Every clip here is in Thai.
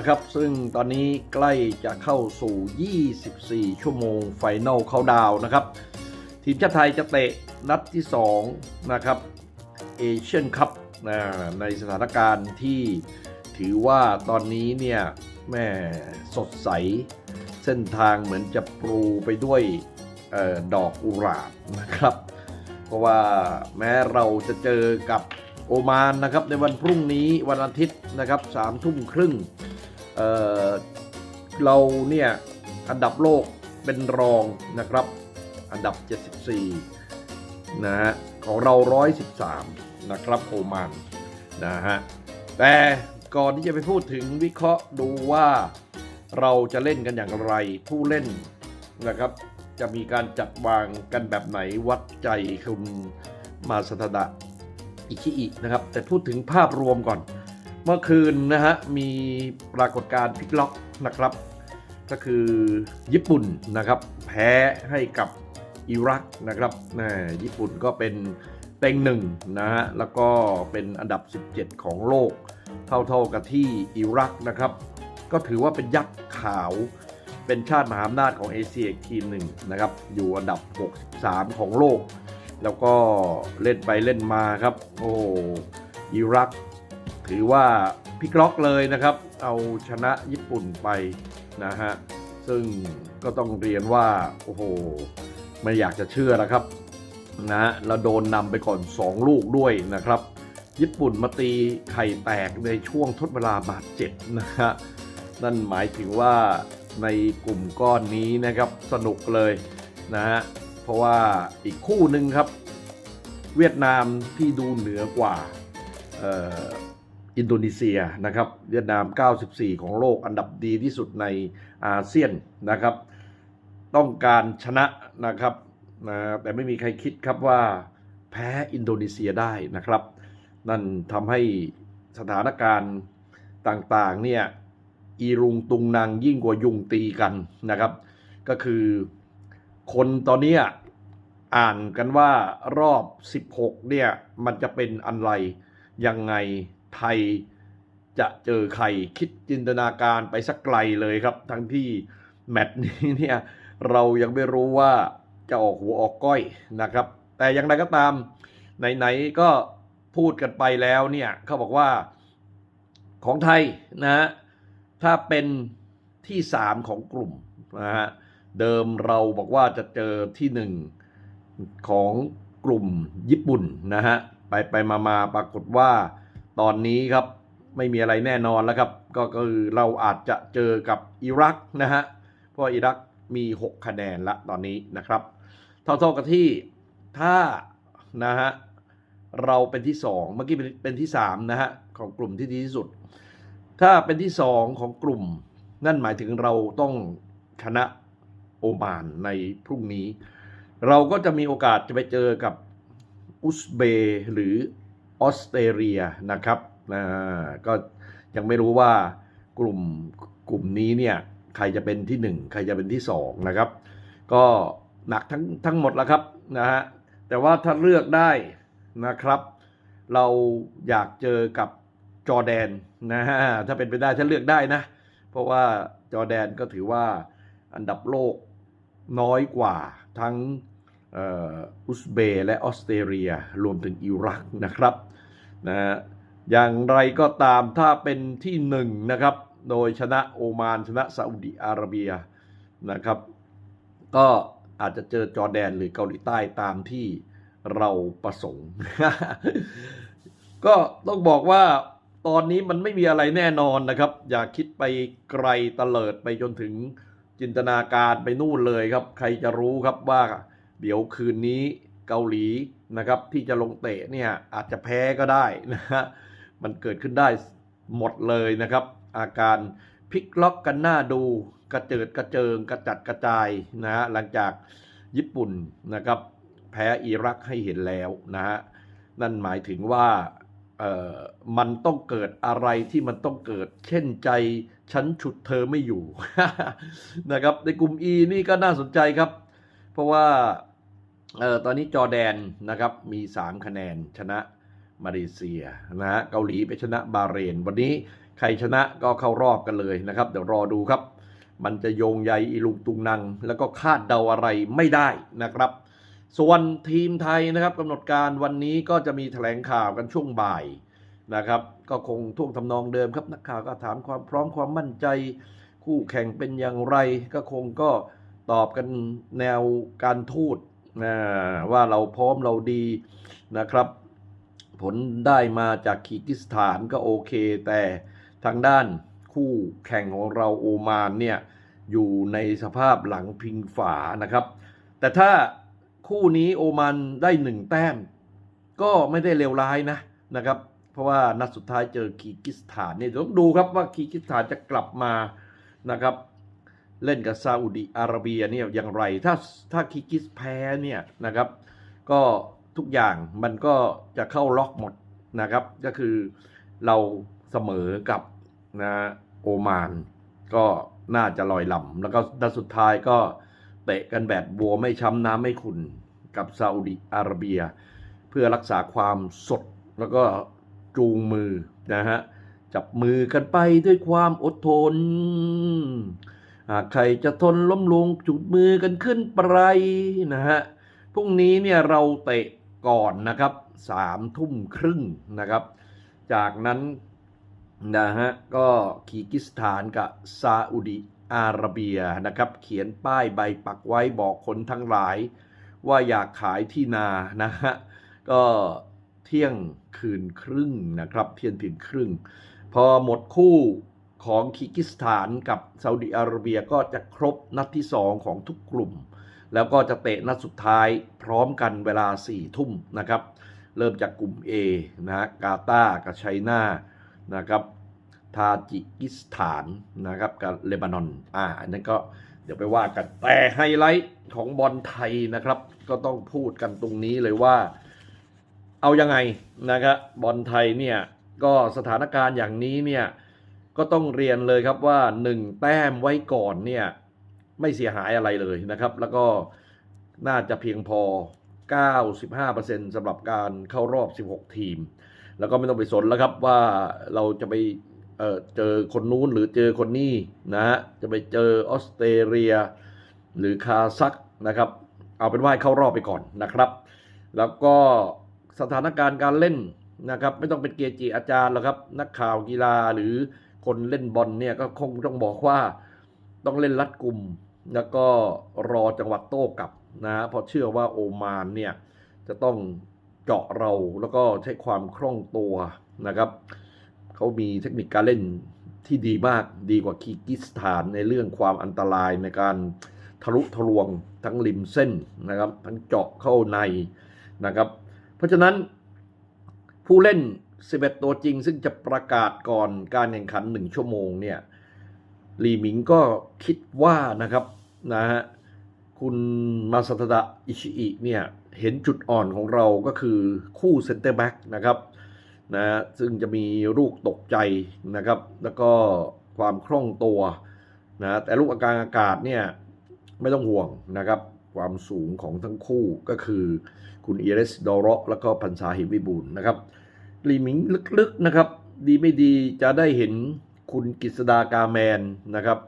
นะครับ ซึ่งตอนนี้ใกล้จะเข้าสู่ 24 ชั่วโมงไฟนอลเข้าดาวนะครับ ทีมชาติไทยจะเตะนัดที่ 2 นะครับเอเชียนคัพในสถานการณ์ที่ถือว่าตอนนี้เนี่ยแม่สดใส เส้นทางเหมือนจะปรูไปด้วยออดอกอุหราบนะครับ เพราะว่าแม้เราจะเจอกับโอมานนะครับในวันพรุ่งนี้วันอาทิตย์นะครับสามทุ่มครึ่ง เเราเนี่ยอันดับโลกเป็นรองนะครับ อันดับ 74 นะฮะของเรา 113 นะครับโอมานนะฮะแต่ก่อนที่จะไปพูดถึงวิเคราะห์ดูว่าเราจะเล่นกันอย่างไร ผู้เล่นนะครับ จะมีการจัดวางกันแบบไหนวัดใจคุณมาสตดะอิชิอินะครับ แต่พูดถึงภาพรวมก่อน เมื่อคืนนะฮะมีปรากฏการณ์พลิกล็อกนะครับ ก็คือญี่ปุ่นนะครับ แพ้ให้กับอิรักนะครับนะญี่ปุ่นก็เป็นเต็งหนึ่งนะฮะแล้วก็เป็นอันดับ 17 ของโลก เท่าๆกับที่อิรักนะครับ ก็ถือว่าเป็นยักษ์ขาวเป็นชาติมหาอำนาจของเอเชียทีมหนึ่งนะครับ อยู่อันดับ 63 ของโลก แล้วก็เล่นไปเล่นมาครับ โอ้อิรัก ถือว่าพิกล็อกเลยนะครับ เอาชนะญี่ปุ่นไปนะฮะ ซึ่งก็ต้องเรียนว่า โอ้โห ไม่อยากจะเชื่อนะครับนะฮะแล้วโดนนำไปก่อน 2 ลูกด้วยนะครับ ญี่ปุ่นมาตีไข่แตกในช่วงทดเวลาบาดเจ็บนะฮะ นั่นหมายถึงว่าในกลุ่มก้อนนี้นะครับสนุกเลยนะฮะ เพราะว่าอีกคู่หนึ่งครับ เวียดนามที่ดูเหนือกว่า อินโดนีเซียนะครับเวียดนาม 94 ของโลกอันดับดีที่สุดในอาเซียนนะครับ ต้องการชนะนะครับนะแต่ไม่มีใครคิดครับว่าแพ้อินโดนีเซียได้นะครับ นั่นทำให้สถานการณ์ต่างๆเนี่ยอีรุงตุงนางยิ่งกว่ายุงตีกันนะครับ ก็คือคนตอนนี้อ่านกันว่ารอบ 16เนี่ยมันจะเป็นอะไรยังไง ไทยจะเจอใครคิดจินตนาการไปสักไกลเลยครับ ทั้งที่แมตช์นี้เนี่ยเรายังไม่รู้ว่าจะออกหัวออกก้อยนะครับ แต่อย่างไรก็ตามไหนๆก็พูดกันไปแล้วเนี่ยเขาบอกว่าของไทยนะฮะถ้าเป็นที่ 3 ของกลุ่มนะฮะเดิมเราบอกว่าจะเจอที่ 1 ของกลุ่มญี่ปุ่นนะฮะไปไปมามาปรากฏว่า ตอนนี้ครับไม่มีอะไรแน่นอนแล้วครับ ก็คือเราอาจจะเจอกับอิรักนะฮะเพราะอิรักมี 6 คะแนนละตอนนี้นะครับ เท่าๆกับที่ถ้านะฮะเราเป็นที่ 2 เมื่อกี้เป็นที่3นะฮะของกลุ่มที่ดีที่สุด ถ้าเป็นที่ 2 ของกลุ่ม นั่นหมายถึงเราต้องชนะโอมานในพรุ่งนี้ เราก็จะมีโอกาสจะไปเจอกับอุซเบย์หรือ ออสเตรเลียนะครับนะก็ยังไม่รู้ว่ากลุ่มกลุ่มนี้เนี่ยใครจะเป็นที่ 1 ใครจะเป็นที่ 2 นะครับ ก็หนักทั้งทั้งหมดแล้วครับนะฮะแต่ว่าถ้าเลือกได้นะครับ เราอยากเจอกับจอร์แดนนะฮะถ้าเป็นไปได้ถ้าเลือกได้นะ เพราะว่าจอร์แดนก็ถือว่าอันดับโลกน้อยกว่าทั้งอุซเบย์และออสเตรเลียรวมถึงอิรักนะครับ นะฮะอย่างไรก็ตามถ้าเป็นที่หนึ่งนะครับ โดยชนะโอมานชนะซาอุดิอาระเบียนะครับ ก็อาจจะเจอจอแดนหรือเกาหลีใต้ตามที่เราประสงค์ ก็ต้องบอกว่าตอนนี้มันไม่มีอะไรแน่นอนนะครับ อย่าคิดไปไกลเตลิดไปจนถึงจินตนาการไปนู่นเลยครับ ใครจะรู้ครับว่า เดี๋ยวคืนนี้เกาหลี นะครับที่จะลงเตะเนี่ยอาจจะแพ้ก็ได้นะฮะมันเกิดขึ้นได้หมดเลยนะครับ อาการพลิกล็อกกันหน้าดูกระเจิดกระเจิงกระจัดกระจายนะฮะหลังจากญี่ปุ่นนะครับแพ้อิรักให้เห็นแล้วนะฮะนั่นหมายถึงว่าเอ่อมันต้องเกิดอะไรที่มันต้องเกิด เช่นใจฉันฉุดเธอไม่อยู่นะครับในกลุ่ม E นี่ก็น่าสนใจครับ เพราะว่า เอ่อตอนนี้จอแดนนะครับมี 3 คะแนนชนะมาเลเซียนะฮะเกาหลีไปชนะบาเรน วันนี้ใครชนะก็เข้ารอบกันเลยนะครับ เดี๋ยวรอดูครับ มันจะโยงใยอีลุงตุงนัง แล้วก็คาดเดาอะไรไม่ได้นะครับ ส่วนทีมไทยนะครับกำหนดการวันนี้ก็จะมีแถลงข่าวกันช่วงบ่ายนะครับ ก็คงท่วงทำนองเดิมครับนักข่าวก็ถามความพร้อมความมั่นใจ คู่แข่งเป็นอย่างไร ก็คงก็ตอบกันแนวการทูต นะว่าเราพร้อมเราดีนะครับ ผลได้มาจากคีร์กิสถานก็โอเค แต่ทางด้านคู่แข่งของเราโอมานเนี่ยอยู่ในสภาพหลังพิงฝานะครับ แต่ถ้าคู่นี้โอมานได้หนึ่งแต้ม ก็ไม่ได้เลวร้ายนะนะครับ เพราะว่านัดสุดท้ายเจอคีร์กิสถานเนี่ยต้องดูครับว่าคีร์กิสถานจะกลับมานะครับ เล่นกับซาอุดิอาระเบียเนี่ยอย่างไร ถ้าถ้าคีกิสแพ้เนี่ยนะครับ ก็ทุกอย่างมันก็จะเข้าล็อกหมดนะครับ ก็คือเราเสมอกับนะโอมานก็น่าจะลอยลำแล้วก็นัดสุดท้ายก็เตะกันแบบบัวไม่ช้ำน้ำไม่ขุนกับซาอุดิอาระเบีย เพื่อรักษาความสดแล้วก็จูงมือนะฮะจับมือกันไปด้วยความอดทน หากใครจะทนล้มลงจุดมือกันขึ้นไปนะฮะพรุ่งนี้เนี่ยเราเตะก่อนนะครับสามทุ่มครึ่งนะครับ จากนั้นนะฮะก็คีร์กิสถานกับซาอุดิอาระเบียนะครับ เขียนป้ายใบปักไว้บอกคนทั้งหลาย ว่าอยากขายที่นานะฮะก็เที่ยงคืนครึ่งนะครับ เที่ยงคืนครึ่ง พอหมดคู่ ของคีร์กิสถานกับซาอุดิอาระเบียก็จะครบนัดที่ 2 ของทุกกลุ่ม แล้วก็จะเตะนัดสุดท้ายพร้อมกันเวลา 4 ทุ่มนะครับ เริ่มจากกลุ่ม A นะฮะกาตาร์กับไชน่านะครับทาจิกิสถานนะครับกับเลบานอนอ่าอันนั้นก็เดี๋ยวไปว่ากันแต่ไฮไลท์ของบอลไทยนะครับ ก็ต้องพูดกันตรงนี้เลยว่า เอายังไงนะครับบอลไทยเนี่ยก็สถานการณ์อย่างนี้เนี่ย ก็ต้องเรียนเลยครับว่า 1 แต้มไว้ก่อนเนี่ยไม่เสียหายอะไรเลยนะครับ แล้วก็น่าจะเพียงพอ 95%สำหรับการเข้ารอบ 16 ทีม แล้วก็ไม่ต้องไปสนแล้วครับว่าเราจะไปเเจอคนนู้นหรือเจอคนนี้นะฮะจะไปเจอออสเตรเลีย หรือคาซักนะครับ เอาเป็นว่าเข้ารอบไปก่อนนะครับ แล้วก็สถานการณ์การเล่นนะครับ ไม่ต้องเป็นเกจิอาจารย์หรอกครับ นักข่าวกีฬาหรือ คนเล่นบอลเนี่ยก็คงต้องบอกว่าต้องเล่นรัดกลุ่ม แล้วก็รอจังหวัดโต้กลับนะเพราะเชื่อว่าโอมานเนี่ยจะต้องเจาะเราแล้วก็ใช้ความคล่องตัวนะครับเขามีเทคนิคการเล่นที่ดีมากดีกว่าคีร์กิสถานในเรื่องความอันตรายในการทะลุทะลวงทั้งริมเส้นนะครับทั้งเจาะเข้าในนะครับ เพราะฉะนั้นผู้เล่น 11 ตัวจริงซึ่งจะประกาศก่อนการแข่งขัน 1 ชั่วโมงเนี่ยลีหมิงก็คิดว่านะครับนะฮะคุณมาสตดะอิชิอิเนี่ยเห็นจุดอ่อนของเราก็คือคู่เซนเตอร์แบ็กนะครับนะฮะซึ่งจะมีลูกตกใจนะครับ แล้วก็ความคล่องตัวนะแต่ลูกอากาศอากาศเนี่ยไม่ต้องห่วงนะครับ ความสูงของทั้งคู่ก็คือคุณเอเรสดอรแล้วก็พันซาหิวิบูลนะครับ ลีหมิงลึกๆนะครับ ดีไม่ดีจะได้เห็นคุณกฤษดากาแมนนะครับ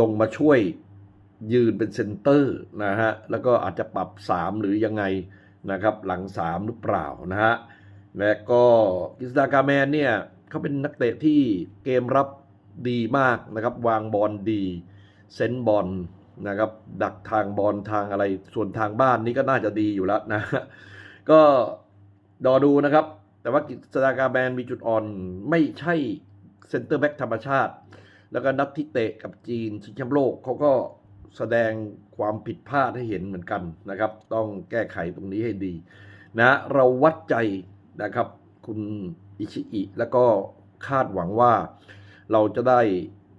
ลงมาช่วยยืนเป็นเซนเตอร์นะฮะ แล้วก็อาจจะปรับ 3 หรือยังไงนะครับ หลัง 3 หรือเปล่านะฮะ และก็กิสดากาแมนเนี่ยเขาเป็นนักเตะที่เกมรับดีมากนะครับ วางบอลดีเซนบอลนะครับดักทางบอลทางอะไรส่วนทางบ้านนี่ก็น่าจะดีอยู่แล้วนะ ก็ ดอดูนะครับ แต่ว่ากิสดากาแมนมีจุดอ่อนไม่ใช่เซนเตอร์แบ็กธรรมชาติ แล้วก็นัดที่เตะกับจีนชิงแชมป์โลกเขาก็แสดงความผิดพลาดให้เห็นเหมือนกันนะครับ ต้องแก้ไขตรงนี้ให้ดีนะเราวัดใจนะครับ คุณอิชิอิ แล้วก็คาดหวังว่าเราจะได้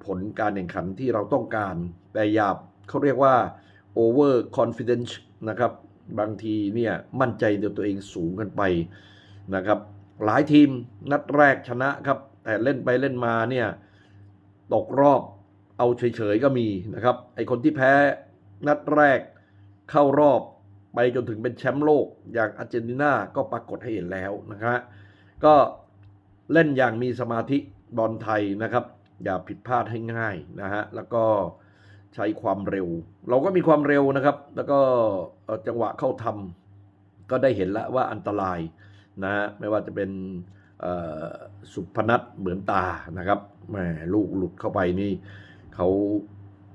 ผลการแข่งขันที่เราต้องการ แต่อย่าเขาเรียกว่า over confidence นะครับ บางทีเนี่ยมั่นใจในตัวเองสูงกันไปนะครับหลายทีมนัดแรกชนะครับ แต่เล่นไปเล่นมาเนี่ยตกรอบเอาเฉยๆก็มีนะครับไอคนที่แพ้นัดแรกเข้ารอบไปจนถึงเป็นแชมป์โลกอย่างอาร์เจนตินาก็ปรากฏให้เห็นแล้วนะฮะก็เล่นอย่างมีสมาธิบอลไทยนะครับ อย่าผิดพลาดให้ง่ายนะฮะแล้วก็ ใช้ความเร็ว เราก็มีความเร็วนะครับ แล้วก็จังหวะเข้าทำก็ได้เห็นแล้วว่าอันตรายนะฮะไม่ว่าจะเป็นสุพนัทเหมือนตานะครับแหมลูกหลุดเข้าไปนี่เขา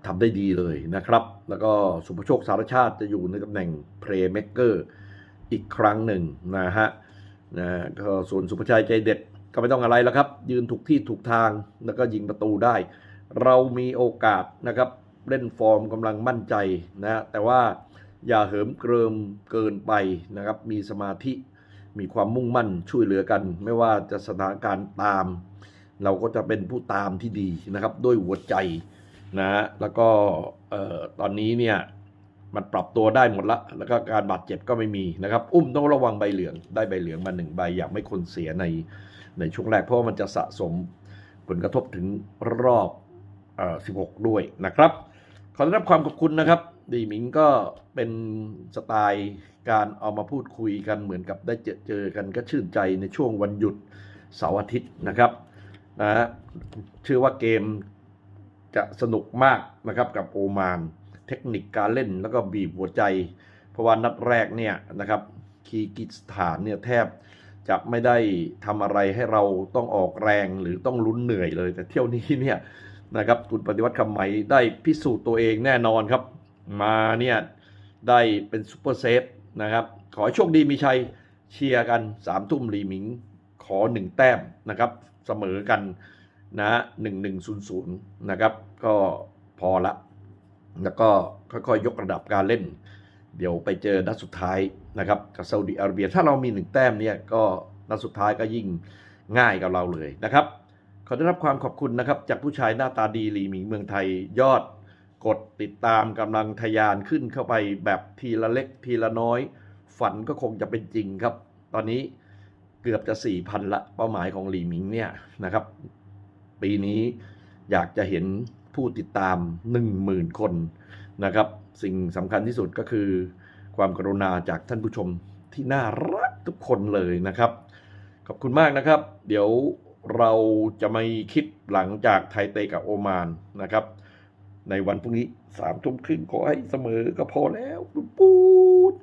ทำได้ดีเลยนะครับ แล้วก็สุภโชคสารชาติจะอยู่ในตำแหน่งเพลย์เม k เกอร์อีกครั้งหนึ่งนะฮะนะก็ส่วนสุภชัยใจเด็ดก็ไม่ต้องอะไรแล้วครับ ยืนถูกที่ถูกทางแล้วก็ยิงประตูได้ เรามีโอกาสนะครับ เล่นฟอร์มกำลังมั่นใจนะฮะแต่ว่าอย่าเหิมเกริมเกินไปนะครับ มีสมาธิมีความมุ่งมั่นช่วยเหลือกัน ไม่ว่าจะสถานการณ์ตาม เราก็จะเป็นผู้ตามที่ดีนะครับด้วยหัวใจนะฮะแล้วก็เอ่อตอนนี้เนี่ยมันปรับตัวได้หมดละ แล้วก็การบาดเจ็บก็ไม่มีนะครับ อุ้มต้องระวังใบเหลือง ได้ใบเหลืองมาหนึ่งใบ อย่างไม่คนเสียในในช่วงแรก เพราะว่ามันจะสะสมผลกระทบถึงรอบอ่อ16 ด้วยนะครับ ขอได้รับความขอบคุณนะครับ ดีหมิงก็เป็นสไตล์การเอามาพูดคุยกันเหมือนกับได้เจอเจอกันก็ชื่นใจในช่วงวันหยุดเสาร์อาทิตย์นะครับนะฮะเชื่อว่าเกมจะสนุกมากนะครับกับโอมานเทคนิคการเล่นแล้วก็บีบหัวใจ เพราะว่านัดแรกเนี่ยนะครับคีร์กิสถานเนี่ยแทบจะไม่ได้ทำอะไรให้เราต้องออกแรงหรือต้องลุ้นเหนื่อยเลย แต่เที่ยวนี้เนี่ย นะครับคุณปฏิวัติคำไหม่ได้พิสูจน์ตัวเองแน่นอนครับ มาเนี่ยได้เป็นซูเปอร์เซฟนะครับ ขอโชคดีมีชัยเชียร์กันสามทุ่มรีมิง ขอหนึ่งแต้มนะครับ เสมอกันนะหนึ่งหนึ่งศูนย์ศูนย์นะครับ ก็พอละ แล้วก็ค่อยๆยกระดับการเล่น เดี๋ยวไปเจอนัดสุดท้ายนะครับกับซาอุดิอาระเบียถ้าเรามีหนึ่งแต้มเนี่ยก็นัดสุดท้ายก็ยิ่งง่ายกับเราเลยนะครับ ขอได้รับความขอบคุณนะครับ จากผู้ชายหน้าตาดีหลีหมิงเมืองไทยยอด กดติดตามกำลังทะยานขึ้นเข้าไปแบบทีละเล็กทีละน้อย ฝันก็คงจะเป็นจริงครับ ตอนนี้เกือบจะ4,000ละเป้าหมายของหลีหมิงเนี่ยนะครับ ปีนี้อยากจะเห็นผู้ติดตาม 10,000 คนนะครับ สิ่งสำคัญที่สุดก็คือ ความกรุณาจากท่านผู้ชมที่น่ารักทุกคนเลยนะครับ ขอบคุณมากนะครับ เดี๋ยว เราจะไม่คิดหลังจากไทยเตะกับโอมานนะครับ ในวันพรุ่งนี้สามทุ่มครึ่งขอให้เสมอก็พอแล้ว ปูด